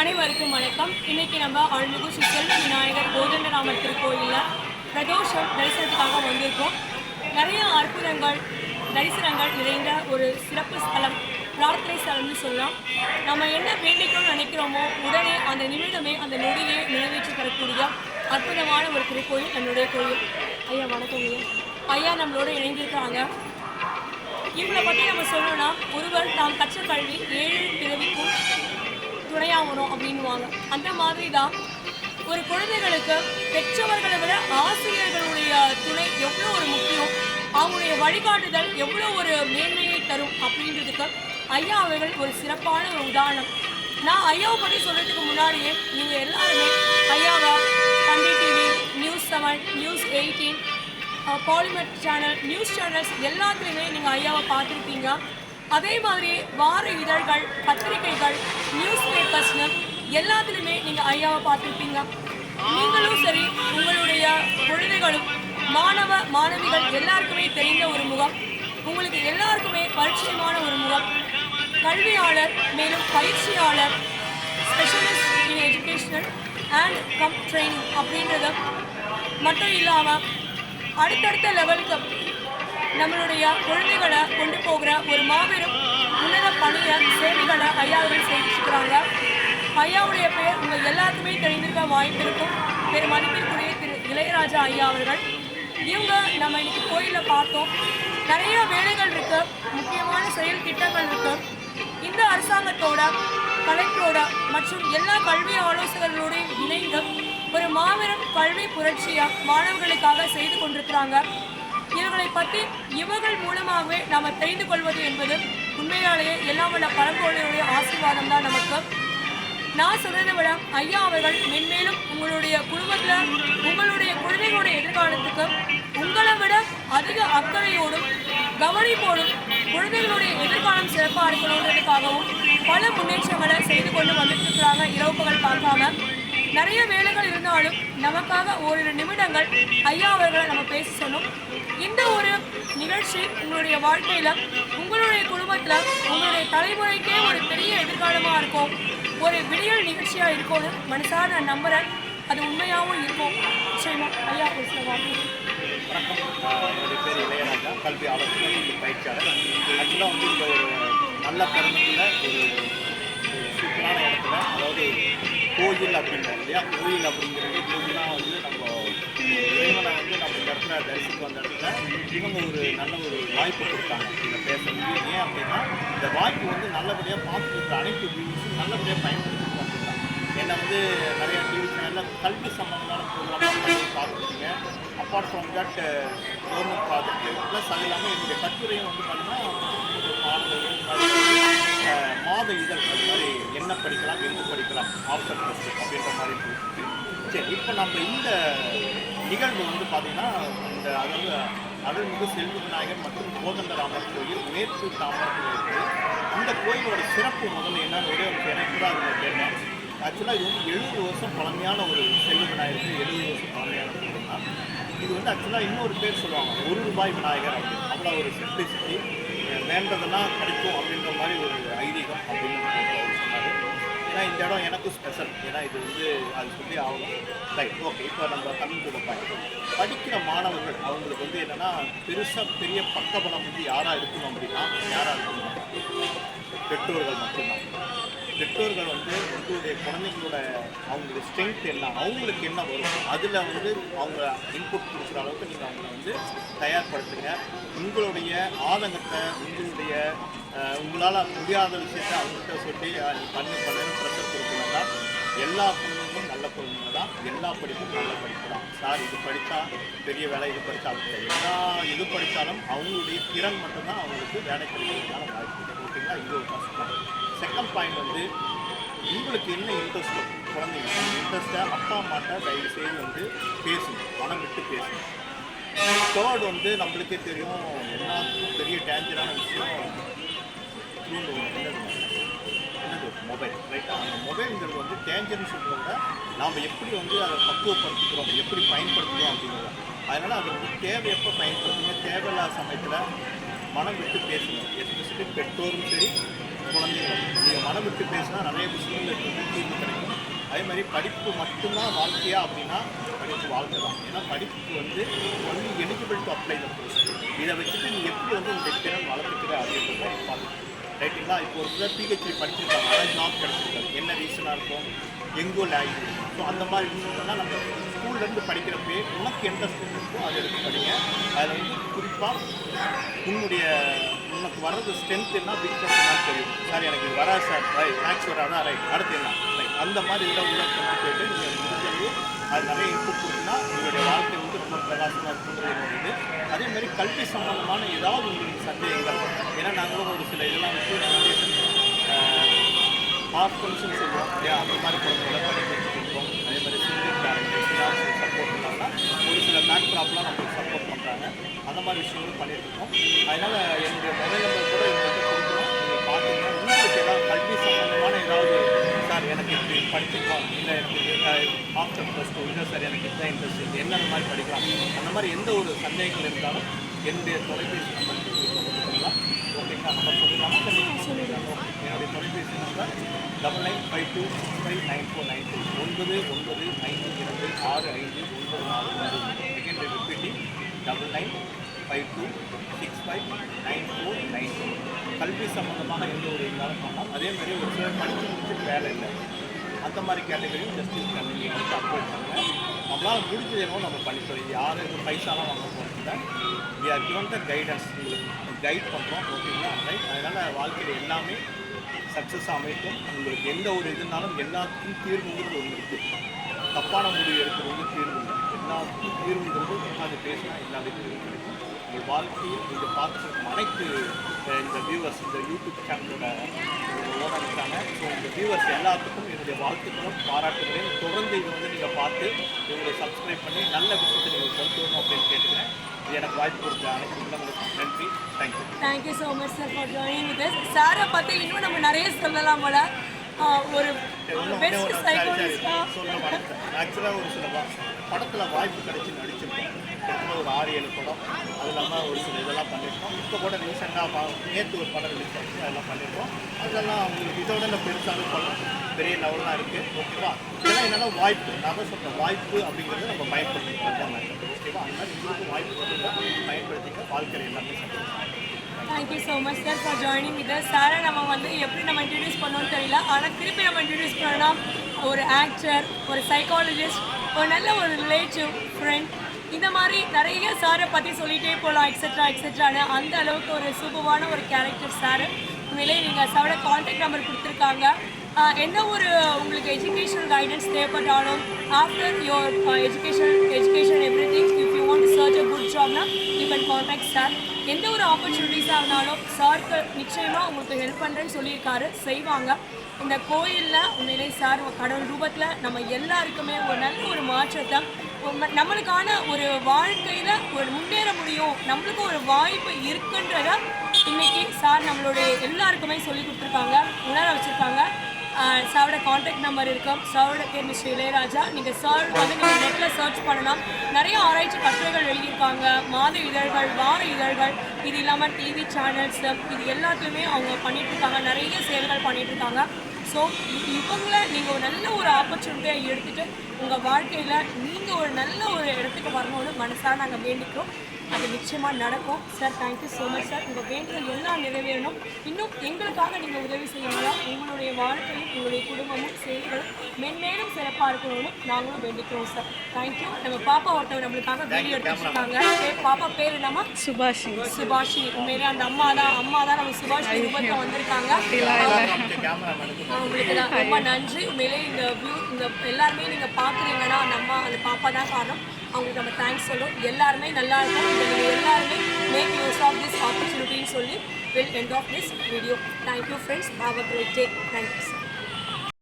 அனைவருக்கும் வணக்கம். இன்னைக்கு நம்ம அருள்மிகு ஸ்ரீ விநாயகர் கோதண்டராமர் திருக்கோயிலில் பிரதோஷம் தரிசனத்துக்காக வந்திருக்கோம். நிறைய அற்புதங்கள் தரிசனங்கள் நிறைந்த ஒரு சிறப்பு ஸ்தலம் பிரார்த்தனை ஸ்தலம்னு சொல்லலாம். நம்ம என்ன வேண்டிக்கணும்னு நினைக்கிறோமோ உடனே அந்த நிமிடமே அந்த நொடியை நிறைவேற்றி தரக்கூடிய அற்புதமான ஒரு திருக்கோயில் நம்மளுடைய கோயில். ஐயா வணக்கம் ஐயா. ஐயா நம்மளோட இணைந்திருக்காங்க இவங்களை பற்றி நம்ம சொல்லணும்னா ஒருவர் தாம் கற்ற கல்வி ஏழு பிறவிக்கும் துணையாகணும் அப்படின்வாங்க அந்த மாதிரி தான் ஒரு குழந்தைகளுக்கு பெற்றவர்களை விட ஆசிரியர்களுடைய துணை எவ்வளோ ஒரு முக்கியம் அவங்களுடைய வழிகாட்டுதல் எவ்வளோ ஒரு மேன்மையை தரும் அப்படின்றதுக்கு ஐயா அவர்கள் ஒரு சிறப்பான ஒரு உதாரணம். நான் ஐயாவை பற்றி சொல்கிறதுக்கு முன்னாடியே நீங்கள் எல்லாருமே ஐயாவை தந்தை TV news seven news eighteen Polimer channel news channels எல்லாத்துலேயுமே நீங்கள் ஐயாவை பார்த்துருப்பீங்க. அதே மாதிரி வார இதழ்கள் பத்திரிகைகள் நியூஸ் பேப்பர்ஸ்னு எல்லாத்துலேயுமே நீங்கள் ஐயாவை பார்த்துருப்பீங்க. நீங்களும் சரி உங்களுடைய குழந்தைகளும் மாணவ மாணவிகள் எல்லாருக்குமே தெரிந்த ஒரு முகம். உங்களுக்கு எல்லாருக்குமே பரிச்சயமான ஒரு முகம். கல்வியாளர் மேலும் பயிற்சியாளர் specialist in educational and cum training அப்படின்றத மட்டும் இல்லாமல் அடுத்தடுத்த லெவலுக்கு நம்மளுடைய குழந்தைகளை கொண்டு போகிற ஒரு மாபெரும் உன்னத பணியை சேவைகளை ஐயாவுடன் செய்திருக்கிறாங்க. ஐயாவுடைய பேர் உங்கள் எல்லாருக்குமே தெரிந்திருக்க வாய்ப்பிருக்கும் பெரும் மதிப்பிற்குரிய திரு இளையராஜா ஐயா அவர்கள். இவங்க நம்ம இன்னைக்கு கோயிலில் பார்த்தோம். நிறைய வேலைகள் இருக்கு. முக்கியமான செயல் திட்டங்கள் இருக்கு. இந்த அரசாங்கத்தோட கலெக்டரோட மற்றும் எல்லா கல்வி ஆலோசகர்களோடையும் இணைந்து ஒரு மாபெரும் கல்வி புரட்சியை மாணவர்களுக்காக செய்து கொண்டிருக்கிறாங்க. இவர்களை பற்றி இவர்கள் மூலமாகவே நாம் தெரிந்து கொள்வது என்பது உண்மையாலேயே எல்லாம் வல்ல பரம்பொருளுடைய ஆசீர்வாதம் தான் நமக்கு. நான் சொல்றதை விட ஐயா அவர்கள் மென்மேலும் உங்களுடைய குடும்பத்தில் உங்களுடைய குழந்தைகளுடைய எதிர்காலத்துக்கு உங்களை விட அதிக அக்கறையோடும் கவனிப்போடும் குழந்தைகளுடைய எதிர்காலம் சிறப்பாக இருக்கணுன்றதுக்காகவும் பல முன்னேற்றங்களை செய்து கொண்டு வந்துட்டுருக்கிறாங்க இரவு பகல் பார்க்காம. நிறைய வேலைகள் இருந்தாலும் நமக்காக ஓரிரு நிமிடங்கள் ஐயா அவர்களை நம்ம பேச சொன்னோம் வச்சு உங்களுடைய வாழ்க்கையில் உங்களுடைய குடும்பத்தில் உங்களுடைய தலைமுறைக்கே ஒரு பெரிய எதிர்காலமாக இருக்கும். ஒரு விடியல் நிகழ்ச்சியாக இருக்கும்னு மனசாக நான் நம்புகிறேன் அது உண்மையாகவும் இருக்கும். நிச்சயமா ஐயா பேசுகிற வணக்கம். பேர் இளையராஜா. கல்வி ஆலோசனை பயிற்சியாளர். ஆக்சுவலாக வந்து இந்த ஒரு நல்ல தருணத்தில் ஒரு ஒரு சூப்பரான இடத்துல அதாவது கோயில் அப்படின்றது இல்லையா? கோயில் அப்படிங்கிறது கோயிலாக வந்து நம்ம இறைவனை வந்து நம்ம இந்த இடத்துல தரிசித்து வந்த இடத்துல இவங்க ஒரு நல்ல ஒரு வாய்ப்பு கொடுத்தாங்க. இதை பேசுறதுக்கு ஏன் அப்படின்னா இந்த வாய்ப்பு வந்து நல்லபடியாக பார்த்துட்டு அனைத்து வியூஸும் நல்லபடியாக பயன்படுத்திட்டு வந்துருக்காங்க என்னை வந்து நிறைய டிவி சேனலில் கல்வி சம்பந்தமான ப்ரோக்ராம் பண்ணி பார்த்துருக்கீங்க. Apart from that government project plus அது இல்லாமல் என்னுடைய கட்டுரையும் வந்து பார்த்தீங்கன்னா மாத இதழ் அது மாதிரி என்ன படிக்கலாம் எங்கே படிக்கலாம் ஆஃப்டர் அப்படின்ற மாதிரி சரி இப்போ நம்ம இந்த நிகழ்வு வந்து பார்த்தீங்கன்னா இந்த அதாவது அருள்மிகு செல்வி விநாயகர் மற்றும் கோதண்டராமர் கோயில் மேற்கு தாமரத்தில் இருக்குது இந்த கோயிலோட சிறப்பு முதல்ல என்னன்னு ஒரே ஒரு எனக்கு கூட அதில் கேட்டேன் ஆக்சுவலாக இது வந்து எழுபது வருஷம் பழமையான ஒரு செல்வி விநாயகருக்கு எழுபது வருஷம் பழமையான கோயில் தான் இது வந்து ஆக்சுவலாக இன்னொரு பேர் சொல்லுவாங்க ஒரு ரூபாய் விநாயகர் அப்படின்னு. அவ்வளோ ஒரு சிம்பிளிசிட்டி வேண்டதெல்லாம் கிடைக்கும் அப்படின்ற மாதிரி ஒரு ஐதீகம் அப்படின்னு அவர் சொன்னார். ஏன்னா இந்த இடம் எனக்கும் ஸ்பெஷல் ஏன்னா இது வந்து அது சொல்லி ஆகணும். ரைட் ஓகே இப்போ நம்ம கம்மிங் டு பாயிண்ட் படிக்கிற மாணவர்கள் அவங்களுக்கு வந்து என்னென்னா பெருசாக பெரிய பக்கபலம் வந்து யாராக இருக்கணும் அப்படின்னா யாராக இருக்கணும்? பெற்றோர்கள் மட்டும்தான். பெற்றோர்கள் வந்து உங்களுடைய குழந்தைங்களோட அவங்களுடைய ஸ்ட்ரென்த் என்ன அவங்களுக்கு என்ன வரும்? அதில் வந்து அவங்க இன்புட் கொடுக்குற அளவுக்கு நீங்கள் அவங்கள வந்து தயார்படுத்துங்க. உங்களுடைய ஆதங்கத்தை உங்களுடைய உங்களால் முடியாத விஷயத்தை அவங்கள்ட்ட சொல்லி நீ பண்ணு பண்ணுன்னு ப்ரெஷர் கொடுக்கணும்னா எல்லா பொண்ணுங்களும் நல்ல பொண்ணுங்க தான் எல்லா படிப்பும் நல்ல படிப்பு தான். சார் இது படித்தா பெரிய வேலை இது படித்தா அப்படி இல்லை. எல்லா இது படித்தாலும் அவங்களுடைய திறன் மட்டும்தான் அவங்களுக்கு வேலை கிடைக்கிறதுக்கான வாய்ப்பு ஓகேங்களா? இது ஒரு ஃபஸ்ட் பாயிண்ட் செகண்ட் பாயிண்ட் வந்து உங்களுக்கு என்ன இன்ட்ரெஸ்ட்டோ குழந்தைங்க. இன்ட்ரெஸ்ட்டை அப்பா அம்மாட்ட தயவு செய்து வந்து பேசணும் மனம் விட்டு பேசணும் தேர்ட் வந்து நம்மளுக்கே தெரியும் எல்லாத்துக்கும் பெரிய டேஞ்சரான விஷயம் மொபைல் ரைட் அந்த மொபைல்ங்கிறது வந்து டேஞ்சர்னு சொல்கிறத விட நாம் எப்படி வந்து அதை பக்குவப்படுத்திக்கிறோம் எப்படி பயன்படுத்துகிறோம் அப்படிங்கிறத. அதனால் அது வந்து தேவையப்போ பயன்படுத்துங்க தேவையில்லாத சமயத்தில் மனம் விட்டு பேசணும் எஸ்பெஷலி பெற்றோரும் சரி குழந்தைகளும். நீங்கள் மனம் விட்டு பேசினா நிறைய விஷயங்கள் தீர்வு கிடைக்கும். அதே மாதிரி படிப்பு மட்டும்தான் வாழ்க்கையா அப்படின்னா படிப்பு வாழ்க்கை தான். ஏன்னா படிப்புக்கு வந்து ஒன்லி எலிஜிபிள் டு அப்ளை தான். இதை வச்சுட்டு நீ எப்படி வந்து உங்களுடைய திறன் வளர்த்துக்கிற அப்படின்றத பார்த்துக்கணும். ரைட்டுங்களா இப்போ ஒரு சிலர் பிஹெச்டி படிச்சிருக்காங்க. ஆனால் ஜாப் கிடைச்சிருக்காது என்ன ரீசனாக இருக்கும்? எங்கோ லேக் ஸோ அந்த மாதிரி விஷயங்கள்லாம் நம்ம ஸ்கூல்லேருந்து படிக்கிறப்பே உனக்கு எந்த ஸ்கூல் இருக்கோ அதை எடுத்து படிங்க. அதில் வந்து குறிப்பாக உன்னுடைய உனக்கு வர்றது ஸ்ட்ரென்த் என்ன வீக்னஸ் என்ன தெரியும். சார் எனக்கு இது சார். ரைட் மேக்ஸ் வராதா ரைட் அடுத்து என்ன? ரைட் அந்த மாதிரி இதில் உள்ள போயிட்டு நீங்கள் முடிஞ்சது அது நிறைய இன்புட் கொடுத்தீங்கன்னா உங்களுடைய வாழ்க்கை வந்து ரொம்ப பிரகாசமாக இருக்குன்றது என்னோட அதே மாதிரி கல்வி சம்பந்தமான ஏதாவது உங்களுக்கு சந்தேகங்கள்? ஏன்னா நாங்களும் ஒரு சில இதெல்லாம் வந்து ஆர்ஃபன்ஸ்னு சொல்லுவோம். இல்லையா? அந்த மாதிரி குழந்தைகளை படிக்க வச்சுருக்கோம் அதே மாதிரி சிங்கிள் பேரண்ட்ஸ் சப்போர்ட் பண்ணாங்கன்னா ஒரு சில பேங்க் ப்ராப்லாம் நம்மளுக்கு சப்போர்ட் பண்ணுறாங்க அந்த மாதிரி விஷயங்களும் பண்ணிட்டு இருக்கோம். அதனால் என்னுடைய மொபைல் நம்பர் கூட ஆஃப்டர் ப்ளஸ் டூ இல்லை சார் எனக்கு இதுதான் இன்ட்ரெஸ்ட் இருக்குது என்னென்ன மாதிரி படிக்கலாம் அந்த மாதிரி எந்த ஒரு சந்தேகங்கள் இருந்தாலும் என்னுடைய தொலைபேசி நம்பருக்கு கொள்ளலாம் ஓகேங்களா நம்பர் சொல்லலாமா சொல்லிடலாம் என்னுடைய தொலைபேசி number double nine five two five nine four nine two ஒன்பது ஒன்பது ஐந்து இரண்டு ஆறு ஐந்து ஒன்பது நாலு ஒன்பது second repeating double nine five two six five nine four nine two கல்வி சம்மந்தமாக எந்த ஒரு இருந்தாலும் பண்ணலாம் அதே மாதிரி ஒரு சிலர் படித்து முடிச்சுட்டு வேலை இல்லை அந்த மாதிரி கேட்டகரியும் ஜஸ்டிஸ் நீங்கள் வந்து அப்ரோச் பண்ணுங்க. நம்மளால் முடிஞ்சது என்னவோ நம்ம பண்ணித்தரோம் இது யாரும் பைசாலாம் வாங்க போகிறதில்ல we are given the guidance உங்களுக்கு கைட் பண்ணுறோம் ஓகேங்களா ரைட் அதனால் வாழ்க்கையில் எல்லாமே சக்ஸஸ் அமைக்கும். உங்களுக்கு எந்த ஒரு இதுனாலும் எல்லாத்துக்கும் தீர்வுங்கிறது ஒன்று இருக்குது தப்பான முடிவு எடுக்கிறது தீர்வு எல்லாத்துக்கும் தீர்வுங்கிறது அது பேசினா எல்லாத்துக்கும் தீர்வு கிடைக்கும். உங்கள் வாழ்க்கையில் நீங்கள் பார்த்துருக்கும் அனைத்து இந்த வியூவர்ஸ் இந்த யூடியூப் சேனலோட ஓனர் இருக்காங்க ஸோ இந்த வியூவர்ஸ் எல்லாத்துக்கும் என்னுடைய வாழ்த்துக்களும் பாராட்டுகளையும் தொடர்ந்து இது வந்து நீங்கள் பார்த்து இவங்களை சப்ஸ்கிரைப் பண்ணி நல்ல விஷயத்தை நீங்கள் வரணும் அப்படின்னு கேட்டுக்கிறேன். இது எனக்கு வாய்ப்பு கொடுத்த அனைத்து உள்ளவங்களுக்கும் நன்றி. Thank you thank you so much sir for joining with சாரை பற்றி இன்னும் நம்ம நிறைய சொல்லலாம் போல. ஒரு பெஸ்ட் சைக்காலஜிஸ்டாக ஆக்சுவலாக ஒரு சில படத்துல வாய்ப்பு கிடைச்சி நடிச்சிருக்கோம் கிட்டத்தட்ட ஒரு ஆறு ஏழு படம். அது இல்லாமல் ஒரு சில இதெல்லாம் பண்ணியிருக்கோம் இப்போ கூட ரீசெண்டாக நேற்று ஒரு படம் ரிலீஸ் ஆச்சு. அதெல்லாம் பண்ணியிருக்கோம் அதெல்லாம் அவங்களுக்கு இதோட இந்த பெருசாக படம் பெரிய லெவலாக இருக்குது ஓகேவா? இதெல்லாம் என்னென்னா வாய்ப்பு. நான் சொல்கிற வாய்ப்பு அப்படிங்கிறது நம்ம பயன்படுத்திக்கலாம் ஓகேவா? அதனால் உங்களுக்கு வாய்ப்பு பயன்படுத்திக்க வாழ்க்கையில் எல்லாமே சந்தோஷம் thank you so much sir for joining with சாரை நம்ம வந்து எப்படி நம்ம இன்ட்ரடியூஸ் பண்ணோம்னு தெரியல. ஆனால் திருப்பி நம்ம இன்ட்ரடியூஸ் பண்ணோம்னா ஒரு ஆக்டர் ஒரு சைக்காலஜிஸ்ட் ஒரு நல்ல ஒரு ரிலேட்டிவ் ஃப்ரெண்ட் இந்த மாதிரி நிறைய சாரை பற்றி சொல்லிகிட்டே போகலாம் எக்ஸெட்ரா எக்ஸெட்ரான்னு அந்த அளவுக்கு ஒரு சூப்பரான ஒரு கேரக்டர் சார். உண்மையிலே நீங்கள் சாரோட கான்டாக்ட் நம்பர் கொடுத்துருக்காங்க. எந்த ஒரு உங்களுக்கு எஜுகேஷனல் கைடன்ஸ் தேவைப்பட்டாலும் after your education education everything if you want search a good Jaffna you can contact sir எந்த ஒரு ஆப்பர்ச்சுனிட்டிஸாக இருந்தாலும் சாருக்கு நிச்சயமாக உங்களுக்கு ஹெல்ப் பண்ணுறேன்னு சொல்லியிருக்காரு. செய்வாங்க. இந்த கோயிலில் உண்மையிலே சார் கடவுள் ரூபத்தில் நம்ம எல்லாருக்குமே ஒரு நல்ல ஒரு மாற்றத்தை நம்மளுக்கான ஒரு வாழ்க்கையில் ஒரு முன்னேற முடியும். நம்மளுக்கு ஒரு வாய்ப்பு இருக்குன்றத இன்னைக்கு சார் நம்மளுடைய எல்லாருக்குமே சொல்லி கொடுத்துருக்காங்க. உணர வச்சுருக்காங்க. சாரோட காண்டாக்ட் நம்பர் இருக்கும் சாரோட பேர் மிஸ்டர் இளையராஜா. நீங்கள் சார் வந்து நீங்கள் நெட்டில் சர்ச் பண்ணலாம். நிறைய ஆராய்ச்சி கட்டுரைகள் எழுதியிருக்காங்க. மாத இதழ்கள் வார இதழ்கள். இது இல்லாமல் டிவி சேனல்ஸ் இது எல்லாத்துலேயுமே அவங்க பண்ணிட்டு இருக்காங்க நிறைய சேவைகள் பண்ணிட்டு இருக்காங்க ஸோ இவங்கள நீங்கள் ஒரு நல்ல ஒரு ஆப்பர்ச்சுனிட்டியாக எடுத்துகிட்டு உங்கள் வாழ்க்கையில் நீங்கள் ஒரு நல்ல ஒரு இடத்துக்கு வரணும்னு மனசார நாங்கள் வேண்டிக்கிறோம். அது நிச்சயமாக நடக்கும். Sir thank you so much sir உங்கள் வேண்டுதல் எல்லாம் நிறைவேறணும். இன்னும் எங்களுக்காக நீங்கள் உதவி செய்யணும் உங்களுடைய வாழ்க்கையும் உங்களுடைய குடும்பமும் செயல்களும் மென்மேலும் சிறப்பாக இருக்கணும்னு நாங்களும் வேண்டிக்கிறோம் சார் தேங்க்யூ நம்ம பாப்பா ஒருத்தவர் நம்மளுக்காக வீடியோ எடுத்து வச்சிருக்காங்க பேர் பாப்பா பேர் என்னம்மா? சுபாஷி சுபாஷினி. உண்மையிலே அந்த அம்மா தான் அம்மா தான் நம்ம சுபாஷினி ரூபத்தில் வந்திருக்காங்க. உங்களுக்கு தான் ரொம்ப நன்றி. உண்மையிலே இந்த வியூ இந்த எல்லாருமே நீங்கள் பார்க்குறீங்கன்னா அந்த அம்மா அந்த பாப்பா தான் காரணம். அவங்களுக்கு நம்ம தேங்க்ஸ் சொல்லும் எல்லாருமே நல்லா இருக்கும் இதை நீங்கள் எல்லாருமே மேக் யூஸ் ஆஃப் திஸ் ஆப்பர்ச்சுனிட்டின்னு சொல்லி will end of this video thank you friends have a great day thank you sir